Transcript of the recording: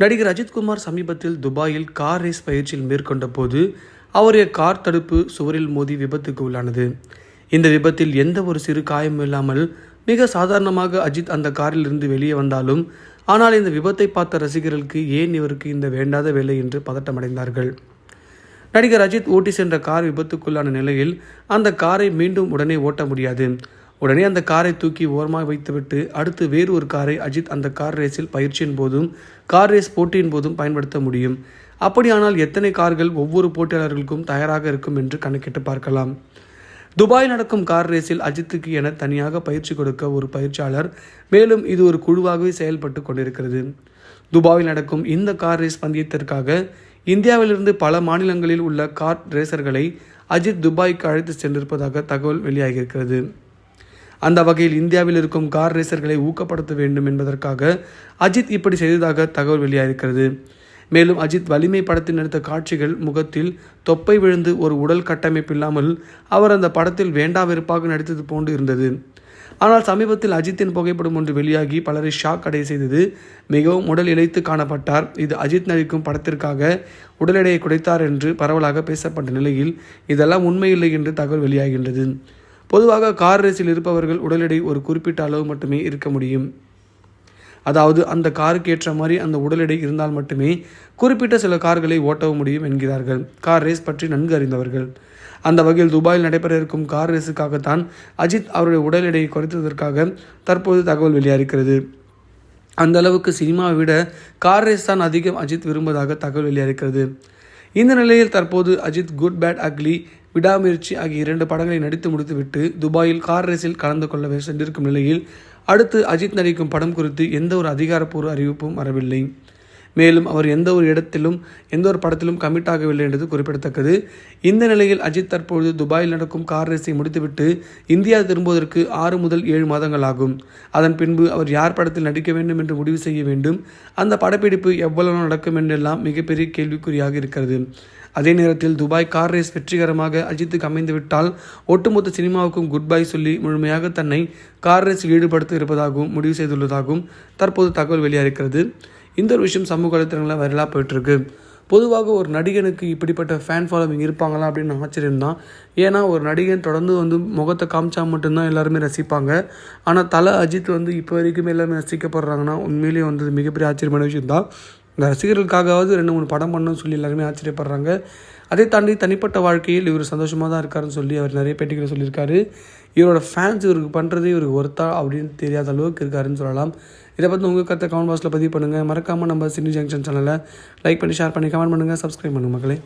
நடிகர் அஜித்குமார் சமீபத்தில் துபாயில் கார் ரேஸ் பயிற்சியில் மேற்கொண்ட போது அவருடைய கார் தடுப்பு சுவரில் மோதி விபத்துக்கு உள்ளானது. இந்த விபத்தில் எந்த ஒரு சிறு காயமும் இல்லாமல் மிக சாதாரணமாக அஜித் அந்த காரில் இருந்து வெளியே வந்தாலும் ஆனால் இந்த விபத்தை பார்த்த ரசிகர்களுக்கு ஏன் இவருக்கு இந்த வேண்டாத வேலை என்று பதட்டமடைந்தார்கள். நடிகர் அஜித் ஓட்டி சென்ற கார் விபத்துக்குள்ளான நிலையில் அந்த காரை மீண்டும் உடனே ஓட்ட முடியாது. உடனே அந்த காரை தூக்கி ஓரமாக வைத்துவிட்டு அடுத்து வேறு ஒரு காரை அஜித் அந்த கார் ரேஸில் பயிற்சியின் போதும் கார் ரேஸ் போட்டியின் போதும் பயன்படுத்த முடியும். அப்படியானால் எத்தனை கார்கள் ஒவ்வொரு போட்டியாளர்களுக்கும் தயாராக இருக்கும் என்று கணக்கிட்டு பார்க்கலாம். துபாய் நடக்கும் கார் ரேஸில் அஜித்துக்கு என தனியாக பயிற்சி கொடுக்க ஒரு பயிற்சியாளர் மேலும் இது ஒரு குழுவாகவே செயல்பட்டு கொண்டிருக்கிறது. துபாயில் நடக்கும் இந்த கார் ரேஸ் பந்தயத்திற்காக இந்தியாவிலிருந்து பல மாநிலங்களில் உள்ள கார் ரேசர்களை அஜித் துபாய்க்கு அழைத்து சென்றிருப்பதாக தகவல் வெளியாகியிருக்கிறது. அந்த வகையில் இந்தியாவில் இருக்கும் கார் ரேசர்களை ஊக்கப்படுத்த வேண்டும் என்பதற்காக அஜித் இப்படி செய்ததாக தகவல் வெளியாகிருக்கிறது மேலும் அஜித் வலிமை படத்தில் நடித்த காட்சிகள் முகத்தில் தொப்பை விழுந்து ஒரு உடல் கட்டமைப்பு இல்லாமல் அவர் அந்த படத்தில் வேண்டா வெறுப்பாக நடித்தது போன்று இருந்தது. ஆனால் சமீபத்தில் அஜித்தின் புகைப்படம் ஒன்று வெளியாகி பலரை ஷாக் அடைய செய்தது மிகவும் உடல் இழைத்து காணப்பட்டார். இது அஜித் நடிக்கும் படத்திற்காக உடல் எடையை குறைத்தார் என்று பரவலாக பேசப்பட்ட நிலையில் இதெல்லாம் உண்மையில்லை என்று தகவல் வெளியாகின்றது. பொதுவாக கார் ரேஸில் இருப்பவர்கள் உடல் எடை ஒரு குறிப்பிட்ட அளவு மட்டுமே இருக்க முடியும். அதாவது அந்த காருக்கு ஏற்ற மாதிரி அந்த உடல் எடை இருந்தால் மட்டுமே குறிப்பிட்ட சில கார்களை ஓட்டவும் முடியும் என்கிறார்கள். கார் ரேஸ் பற்றி நன்கு அறிந்தவர்கள். அந்த வகையில் துபாயில் நடைபெற இருக்கும் கார் ரேஸுக்காகத்தான் அஜித் அவருடைய உடல் எடையை குறைத்ததற்காக தற்போது தகவல் வெளியாகிறது அந்த அளவுக்கு சினிமாவை விட கார் ரேஸ் தான் அதிகம் அஜித் விரும்புவதாக தகவல் வெளியாகிறது இந்த நிலையில் தற்போது அஜித் குட் பேட் அக்லி விடாமுயற்சி ஆகிய இரண்டு படங்களை நடித்து முடித்துவிட்டு துபாயில் கார் ரேஸில் கலந்து கொள்ள சென்றிருக்கும் நிலையில் அடுத்து அஜித் நடிக்கும் படம் குறித்து எந்த ஒரு அதிகாரப்பூர்வ அறிவிப்பும் வரவில்லை. மேலும் அவர் எந்த ஒரு இடத்திலும் எந்த ஒரு படத்திலும் கமிட் ஆகவில்லை என்பது குறிப்பிடத்தக்கது. இந்த நிலையில் அஜித் தற்பொழுது துபாயில் நடக்கும் கார் ரேஸை முடித்துவிட்டு இந்தியா திரும்புவதற்கு ஆறு முதல் ஏழு மாதங்கள் ஆகும். அதன் பின்பு அவர் யார் படத்தில் நடிக்க வேண்டும் என்று முடிவு செய்ய வேண்டும். அந்த படப்பிடிப்பு எவ்வளவு நடக்கும் என்றெல்லாம் மிகப்பெரிய கேள்விக்குறியாக இருக்கிறது. அதே நேரத்தில் துபாய் கார் ரேஸ் வெற்றிகரமாக அஜித்துக்கு அமைந்துவிட்டால் ஒட்டுமொத்த சினிமாவுக்கும் குட் பை சொல்லி முழுமையாக தன்னை கார் ரேஸில் ஈடுபடுத்த இருப்பதாகவும் முடிவு செய்துள்ளதாகவும் தற்போது தகவல் வெளியாகிறது இந்த ஒரு விஷயம் சமூக வலைத்தளங்களில் வைரலாக போயிட்டுருக்கு. பொதுவாக ஒரு நடிகனுக்கு இப்படிப்பட்ட ஃபேன் ஃபாலோவிங் இருப்பாங்களா அப்படின்னு ஆச்சரியம் தான் ஏன்னா ஒரு நடிகன் தொடர்ந்து வந்து முகத்தை காமிச்சா மட்டும்தான் எல்லாருமே ரசிப்பாங்க. ஆனால் தலை அஜித் வந்து இப்போ வரைக்குமே எல்லாருமே ரசிக்கப்படுறாங்கன்னா உண்மையிலேயே வந்து மிகப்பெரிய ஆச்சரியமான விஷயம் தான் இந்த ரசிகர்களுக்காகவாவது ரெண்டு மூணு படம் பண்ணணும்னு சொல்லி எல்லாருமே ஆச்சரியப்படுறாங்க. அதை தாண்டி தனிப்பட்ட வாழ்க்கையில் இவர் சந்தோஷமாக தான் இருக்காருன்னு சொல்லி அவர் நிறைய பேட்டிகளை சொல்லியிருக்காரு. இவரோட ஃபேன்ஸ் இவருக்கு பண்ணுறது இவருக்கு ஒருத்தா அப்படின்னு தெரியாத அளவுக்கு இருக்காருன்னு சொல்லலாம். இதை பற்றி உங்கள் கருத்தை கமெண்ட் பாக்ஸில் பதிவு பண்ணுங்கள் மறக்காமல் நம்ம சினி ஜங்ஷன் சேனலை லைக் பண்ணி ஷேர் பண்ணி கமெண்ட் பண்ணுங்கள் சப்ஸ்கிரைப் பண்ணுங்கள் மக்களே.